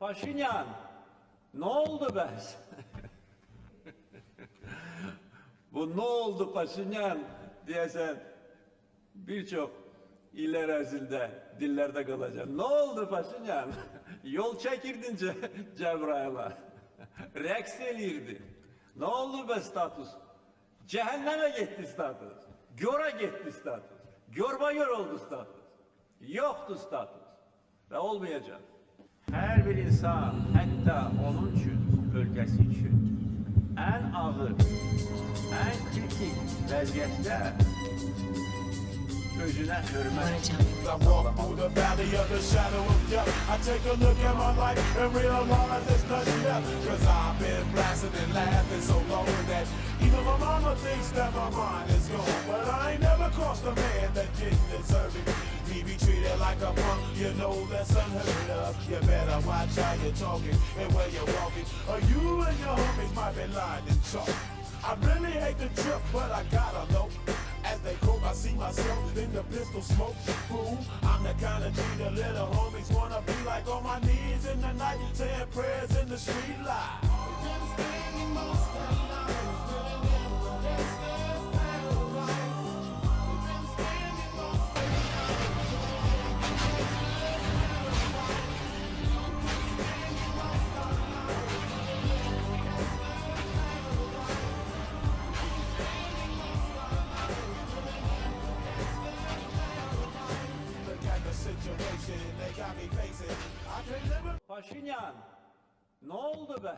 Paşinyan, ne oldu be? Bu ne oldu Paşinyan diyesen birçok iller ərzində dillərdə qalacaq. Ne oldu Paşinyan? Yol çekirdin Ce Cebrail'a. Rəqs eləyirdi. Ne oldu be status? Cehenneme gitti status. Göre gitti status. Görba gör oldu status. Yoktu status. Ve olmayacak. Her bir insan hatta onun için, bölgesi için en ağır, en kritik vaziyette özüne hürmet I walk through the valley of the shadow of death. I take a look at my life and realize there's nothing left. Cause I've been blasting and laughing so long that even my mama thinks that my mind is gone. But I ain't never crossed a man that didn't deserve it. Treated like a punk, you know that's unheard of. You better watch how you're talking and where you're walking. Or you and your homies might be lying in chalk. I really hate the trip, but I gotta know. As they croak, I see myself in the pistol smoke. Fool, I'm the kind of G the little homies wanna be like on my knees in the night, saying prayers in the street light. Paşinyan, ne oldu be?